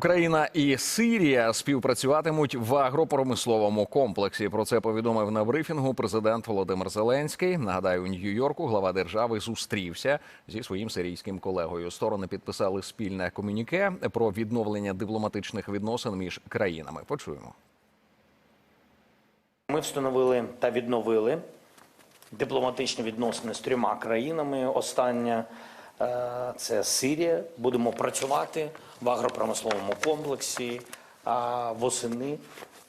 Україна і Сирія співпрацюватимуть в агропромисловому комплексі. Про це повідомив на брифінгу президент Володимир Зеленський. Нагадаю, у Нью-Йорку глава держави зустрівся зі своїм сирійським колегою. Сторони підписали спільне комюніке про відновлення дипломатичних відносин між країнами. Почуємо. Ми встановили та відновили дипломатичні відносини з трьома країнами. Остання це Сирія. Будемо працювати в агропромисловому комплексі. А восени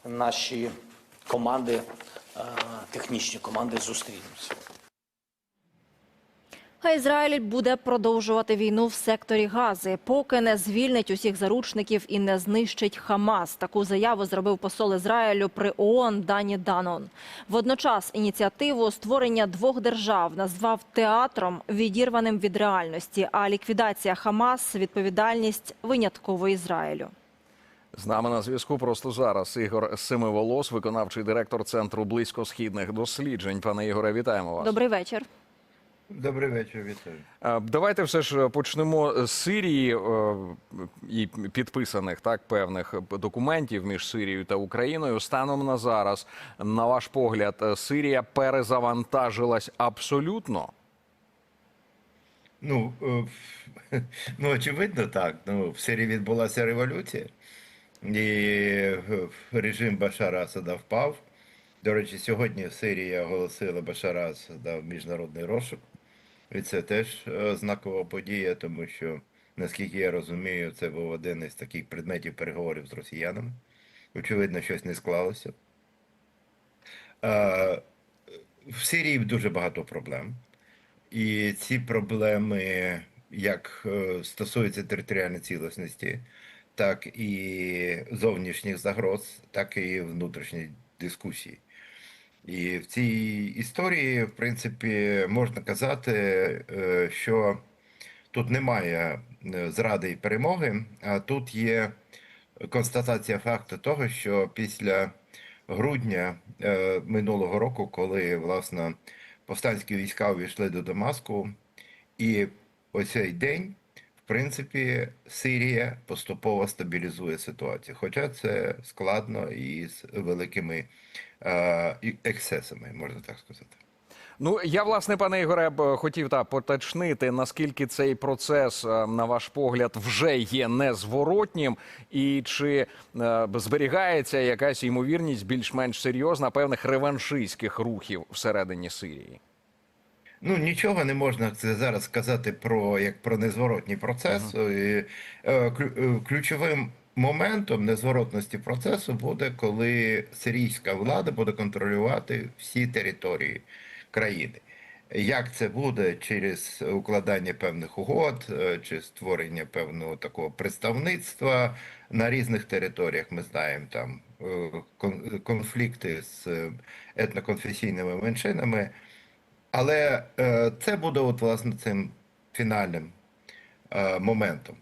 наші команди, е, технічні команди зустрінуться. А Ізраїль буде продовжувати війну в секторі Гази, поки не звільнить усіх заручників і не знищить Хамас. Таку заяву зробив посол Ізраїлю при ООН Дані Данон. Водночас ініціативу створення двох держав назвав театром, відірваним від реальності. А ліквідація Хамас відповідальність винятково Ізраїлю. З нами на зв'язку просто зараз Ігор Семиволос, виконавчий директор центру близькосхідних досліджень. Пане Ігоре, вітаємо вас. Добрий вечір. Добрий вечір, вітаю. Е, Давайте все ж почнемо з Сирії е, і підписаних так певних документів між Сирією та Україною. Станом на зараз, на ваш погляд, е, Сирія перезавантажилась абсолютно. Ну, е, ну очевидно, так. Ну, в Сирії відбулася революція, і е, режим Башара Асада впав. До речі, сьогодні Сирія оголосила Башара Асада в міжнародний розшук. І це теж е, знакова подія, тому що, наскільки я розумію, це був один із таких предметів переговорів з росіянами. Очевидно, щось не склалося. Е, В Сирії дуже багато проблем. І ці проблеми, як е, стосуються територіальної цілісності, так і зовнішніх загроз, так і внутрішньої дискусії. І в цій історії, в принципі, можна казати, е, що тут немає е, зради і перемоги, а тут є констатація факту того, що після грудня е, минулого року, коли власне повстанські війська увійшли до Дамаску, і оцей день, принципі, Сирія поступово стабілізує ситуацію. Хоча це складно і з великими е, ексцесами, можна так сказати. Ну я власне, пане Ігоре, б хотів та поточнити, наскільки цей процес, е, на ваш погляд, вже є незворотнім, і чи е, зберігається якась ймовірність більш-менш серйозна певних реваншистських рухів всередині Сирії. Ну, нічого не можна зараз сказати про як про незворотній процес. І, е, е, Ключовим моментом незворотності процесу буде, коли сирійська влада буде контролювати всі території країни. Як це буде через укладання певних угод е, чи створення певного такого представництва на різних територіях? Ми знаємо там е, конфлікти з етноконфесійними меншинами. Але е, це буде от власне цим фінальним е, моментом.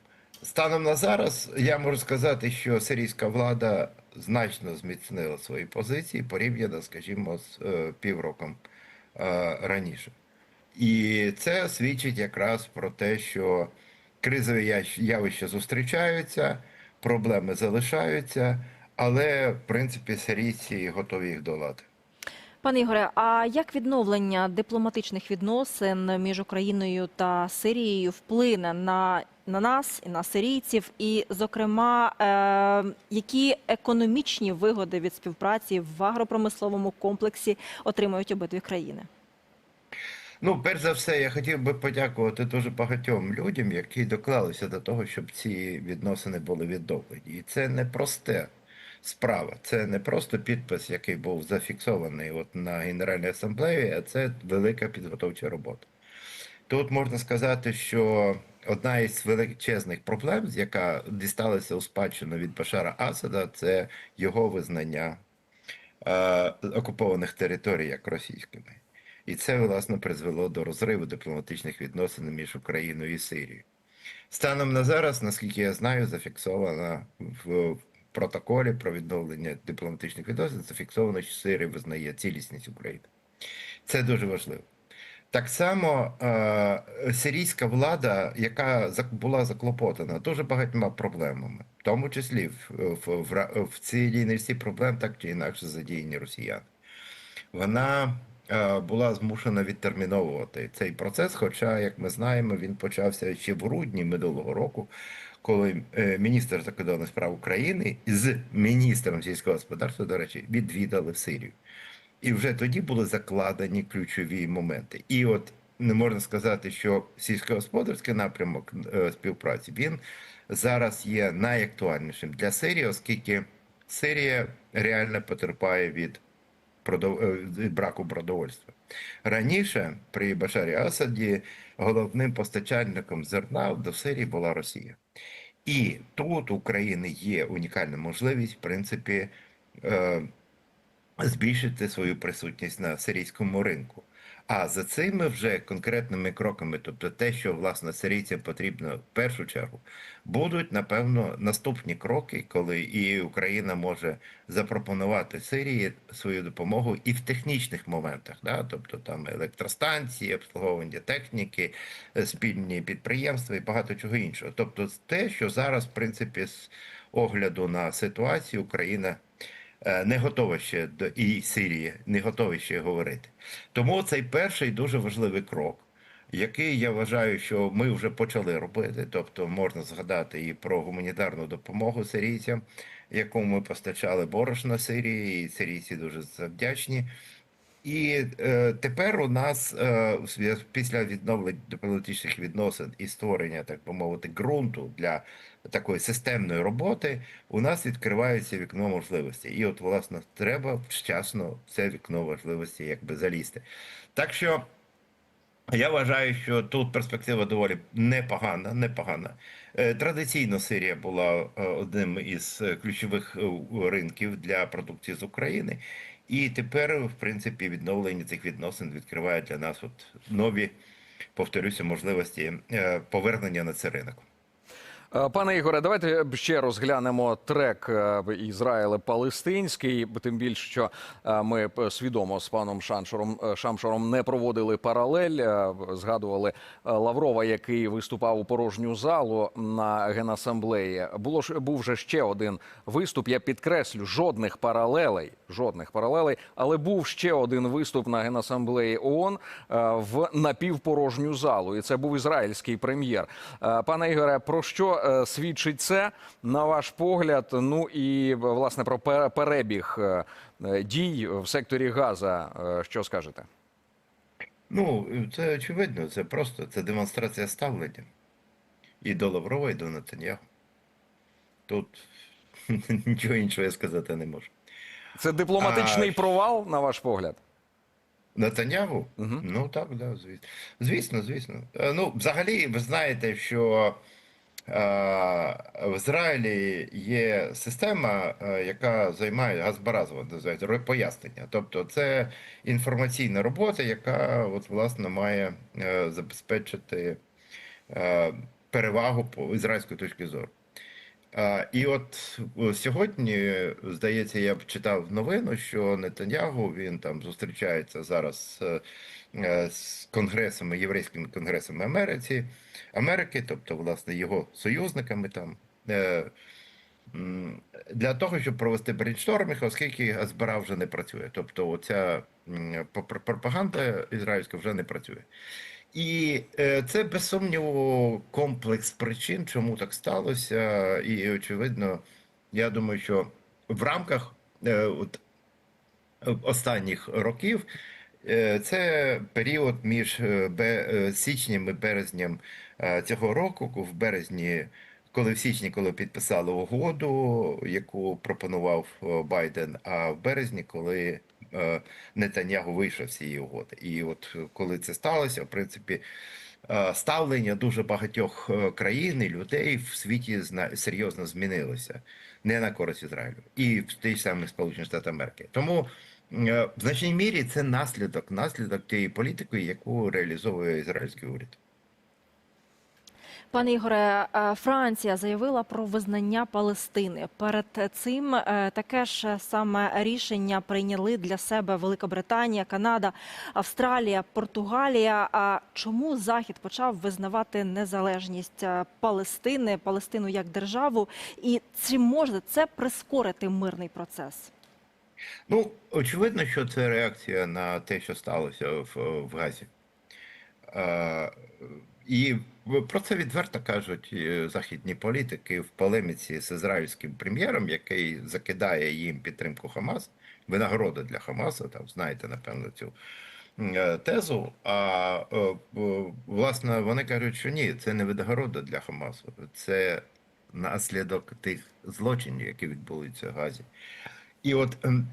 Станом на зараз я можу сказати, що сирійська влада значно зміцнила свої позиції порівняно, скажімо, з е, півроком е, раніше. І це свідчить якраз про те, що кризові явища зустрічаються, проблеми залишаються, але в принципі сирійці готові їх долати. Пане Ігоре, а як відновлення дипломатичних відносин між Україною та Сирією вплине на, на нас і на сирійців? І, зокрема, е, які економічні вигоди від співпраці в агропромисловому комплексі отримують обидві країни? Ну, перш за все, я хотів би подякувати дуже багатьом людям, які доклалися до того, щоб ці відносини були відновлені. І це не просте справа. Це не просто підпис, який був зафіксований от на Генеральній асамблеї, а це велика підготовча робота. Тут можна сказати, що одна із величезних проблем, яка дісталася у спадщину від Башара Асада, це його визнання е, окупованих територій як російськими. І це, власне, призвело до розриву дипломатичних відносин між Україною і Сирією. Станом на зараз, наскільки я знаю, зафіксовано в протоколі про відновлення дипломатичних відносин, зафіксовано, що Сирія визнає цілісність України. Це дуже важливо. Так само е, сирійська влада, яка була заклопотана дуже багатьма проблемами. в тому числі в, в, в, в цілій низці проблем так чи інакше задіяні росіяни. Вона е, була змушена відтерміновувати цей процес. Хоча, як ми знаємо, він почався ще в грудні минулого року, коли е, міністр закордонних справ України з міністром сільського господарства, до речі, відвідали Сирію. І вже тоді були закладені ключові моменти. І от не можна сказати, що сільськогосподарський напрямок е, співпраці він зараз є найактуальнішим для Сирії, оскільки Сирія реально потерпає від е, від браку продовольства. Раніше при Башарі Асаді головним постачальником зерна до Сирії була Росія. І тут у України є унікальна можливість, в принципі, е, збільшити свою присутність на сирійському ринку. А за цими вже конкретними кроками, тобто те, що власне сирійцям потрібно в першу чергу, будуть напевно наступні кроки, коли і Україна може запропонувати Сирії свою допомогу і в технічних моментах, да? тобто там електростанції, обслуговування техніки, е, спільні підприємства і багато чого іншого. Тобто, те, що зараз, в принципі, з огляду на ситуацію, Україна не готова ще до і Сирії не готові ще говорити. Тому цей перший дуже важливий крок, який я вважаю, що ми вже почали робити. Тобто можна згадати і про гуманітарну допомогу сирійцям, яку ми постачали борошно Сирії, і сирійці дуже завдячні. І е, тепер у нас е, після відновлення дипломатичних відносин і створення, так би мовити, ґрунту для такої системної роботи, у нас відкривається вікно можливостей. І от, власне, треба вчасно це вікно можливості якби залізти. Так що я вважаю, що тут перспектива доволі непогана. непогана. Е, Традиційно Сирія була е, одним із е, ключових ринків для продукції з України. І тепер, в принципі, відновлення цих відносин відкриває для нас от нові, повторюся, можливості е, повернення на цей ринок. Е, Пане Ігоре, давайте ще розглянемо трек е, Ізраїле-Палестинський. Тим більше, що е, ми свідомо з паном Шаншором Шамшором не проводили паралель. Згадували Лаврова, який виступав у порожню залу на генасамблеї. Було ж був вже ще один виступ. Я підкреслю, жодних паралелей, жодних паралелей, але був ще один виступ на генасамблеї ООН в напівпорожню залу, і це був ізраїльський прем'єр. Пане Ігоре, про що е, свідчить це на ваш погляд? Ну і власне про перебіг е, дій в секторі Газа. Е, Що скажете? Ну, це очевидно, це просто це демонстрація ставлення і до Лаврова, і до Нетаньяху. Тут нічого іншого я сказати не можу. Це дипломатичний А, провал, на ваш погляд? Нетаньягу? Мгм. Ну так, да, звісно. Звісно, звісно. Ну, взагалі, ви знаєте, що в Ізраїлі є система, е, яка займає Газбаразова, називається пояснення. Тобто це інформаційна робота, яка от, власне має е, забезпечити е, перевагу по ізраїльської точки зору. І от сьогодні, здається, я б читав новину, що Нетаньягу він там зустрічається зараз е, е, з конгресами, єврейськими конгресами Америці, Америки, тобто, власне, його союзниками там. е, Для того, щоб провести брейнштормінг, оскільки Азбара вже не працює. Тобто, оця пропаганда ізраїльська вже не працює. І е, це без сумніву комплекс причин, чому так сталося. І очевидно, я думаю, що в рамках е, от, останніх років е, це період між січнем і березнем е, цього року, в березні. Коли в січні, коли підписали угоду, яку пропонував Байден, а в березні, коли Нетаньягу вийшов з цієї угоди. І от е, коли це сталося, в принципі, е, ставлення дуже багатьох е, країн і людей в світі серйозно змінилося не на користь Ізраїлю і в тій самі Сполучені Штати Америки. Тому е, в значній мірі це наслідок, наслідок тієї політики, яку реалізовує ізраїльський уряд. Пане Ігоре, е, Франція заявила про визнання Палестини. Перед цим е, таке ж саме рішення прийняли для себе Великобританія, Канада, Австралія, Португалія. А чому Захід почав визнавати незалежність е, Палестини, Палестину як державу? І чи може це прискорити мирний процес? Ну, очевидно, що це реакція на те, що сталося в, в Газі. Е, і про це відверто кажуть е, західні політики в полеміці з ізраїльським прем'єром, який закидає їм підтримку Хамас, винагороду для Хамаса, там знаєте, напевно, цю е, тезу. А е, власне вони кажуть, що ні, це не винагорода для Хамасу, це наслідок тих злочинів, які відбулися в Газі. І от ем,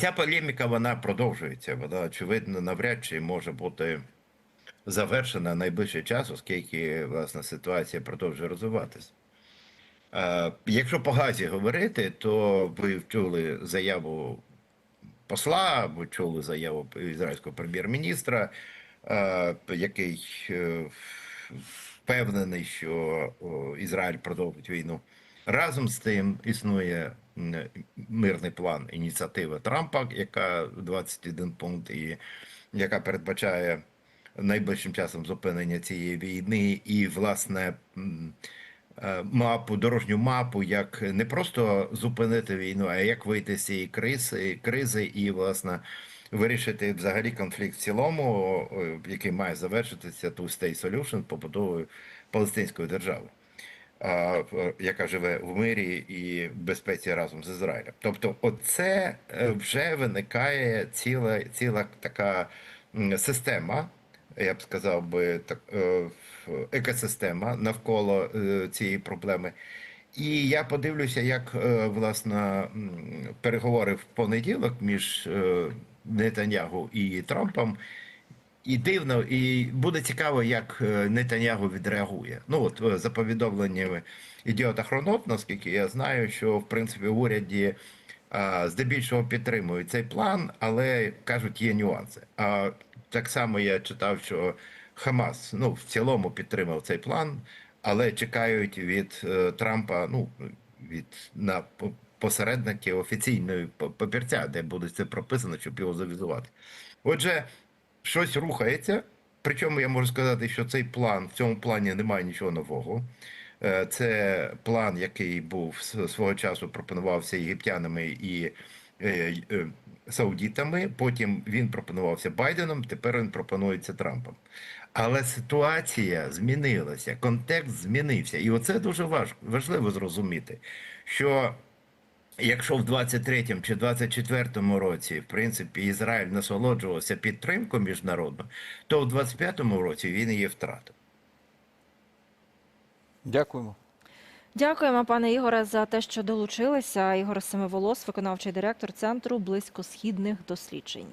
ця полеміка вона продовжується. Вона очевидно навряд чи може бути завершена найближчий час, оскільки власне ситуація продовжує розвиватися. Якщо по газі говорити, то ви чули заяву посла, ви чули заяву ізраїльського прем'єр-міністра, який е, впевнений, що Ізраїль продовжить війну. Разом з тим існує мирний план ініціативи Трампа, яка 21 пункт, і яка передбачає найближчим часом зупинення цієї війни, і власне е, мапу, дорожню мапу, як не просто зупинити війну, а як вийти з цієї кризи, кризи і власне вирішити взагалі конфлікт в цілому, який має завершитися two-state solution побудовою палестинської держави яка живе в мирі і безпеці разом з Ізраїлем. Тобто, оце е, вже виникає ціла, ціла така система, я б сказав би, так, е, екосистема навколо е, цієї проблеми. І я подивлюся, як е, власне переговори в понеділок між Нетаньягу і Трампом. І дивно, і буде цікаво, як Нетаньягу відреагує. Ну от за повідомленнями ідіота Хронот, наскільки я знаю, що в принципі в уряді а, здебільшого підтримують цей план, але кажуть, є нюанси. А так само я читав, що Хамас ну в цілому підтримав цей план, але чекають від е, Трампа, ну від на по- посередників офіційної папірця, де буде це прописано, щоб його завізувати. Отже, щось рухається. Причому я можу сказати, що цей план в цьому плані немає нічого нового. Е, Це план, який був свого часу пропонувався єгиптянами і е, е, саудітами. Потім він пропонувався Байденом. Тепер він пропонується Трампом. Але ситуація змінилася, контекст змінився, і оце дуже важ- важливо зрозуміти, що Якщо в 23-му чи 24-му році, в принципі, Ізраїль насолоджувався підтримкою міжнародною, то в 25-му році він її втратив. Дякуємо. Дякуємо, пане Ігоре, за те, що долучилися. Ігор Семиволос, виконавчий директор центру близькосхідних досліджень.